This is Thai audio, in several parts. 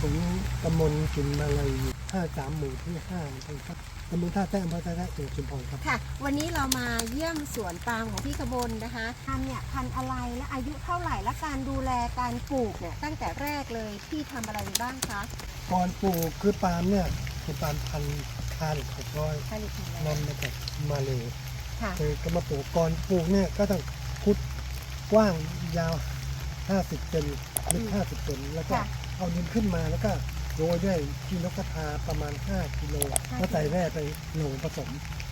ของตำบลกินมาเลยห้าสามหมู่ที่ห้าครับตำบลท่าแท้อำเภอท่าแท้จังหวัดชุมพรครับ ค่ะ วันนี้เรามาเยี่ยมสวนปาล์มของพี่กบลนะคะพันธุ์เนี่ยพันธุ์อะไรและอายุเท่าไหร่และการดูแลการปลูกเนี่ยตั้งแต่แรกเลยพี่ทำอะไรบ้างคะก่อนปลูกคือปาล์มเนี่ยคือปาล์มพันธุ์คาริหกร้อยผลิตภัณฑ์นำมาจากมาเลยค่ะคือก็มาปลูกก่อนปลูกเนี่ยก็ต้องคุดกว้างยาว 50เซนลึก50เซนแล้วก็ค่ะ เอาดินขึ้นมาแล้วก็โรยด้วยขี้นกกระทาประมาณ 5 กิโลห้าแล้วใส่แร่ไปโหลผสม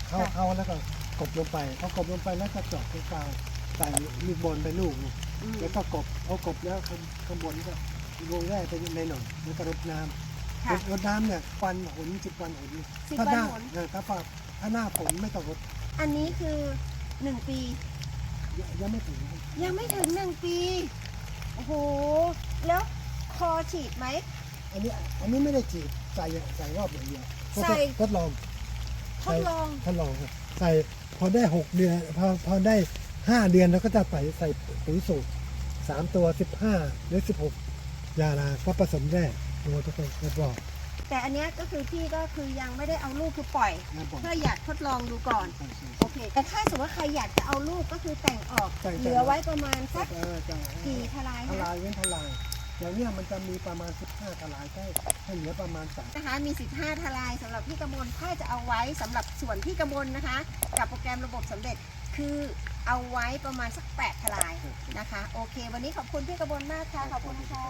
เข้าค่ะเข้าแล้วก็กบลงไปพอกบลงไปแล้วก็เจาะตรงกลางใส่ลูกบอลไปลูกหนึ่งอืมแล้วก็กบเอากบแล้วข้างข้างบนก็โรยแร่ไปในหน่อยแล้วก็รดน้ำค่ะรดน้ำเนี่ยวันหนสิบวันหนสิบถ้าวันหน้าหนเออถ้าฝาถ้าหน้าฝนไม่ต้องรดอันนี้คือหนึ่งปี ยังยังไม่ถึงยังไม่ถึงหนึ่งปีโอ้โหแล้วคอ ฉีดไหม อันนี้อันนี้ไม่ได้ฉีดใส่ใส่รอบอย่างเดียวใส่ ทดลองทดลองทดลองครับใส่พอได้หกเดือนพอพอได้ห้าเดือนเราก็จะใส่ใส่ปุ๋ยสูตรสามตัวสิบห้าหรือสิบหกยาลาก็ผสมแร่ตัวทุกคนทดลองแต่อันเนี้ยก็คือพี่ก็คือยังไม่ได้เอาลูกคือปล่อย นะผมเพื่ออยากทดลองดูก่อน ใช่ใช่ โอเค แต่ถ้าสมมติว่าใครอยากจะเอาลูกก็คือแต่งออก แต่งเหลือไว้ประมาณสักเออจะกี่ทลายทนะลายเว้นทลาย อย่างเนี้ยมันจะมีประมาณ 15ทลายใกล้ให้เหลือประมาณสามนะคะ มี 15ทลายสำหรับพี่กำมลถ้าจะเอาไว้สำหรับส่วนพี่กำมลนะคะ กับโปรแกรมระบบสำเร็จคือเอาไว้ประมาณสัก 8 ทลายนะคะ โอเค วันนี้ขอบคุณพี่กำมลมากค่ะ ขอบคุณค่ะ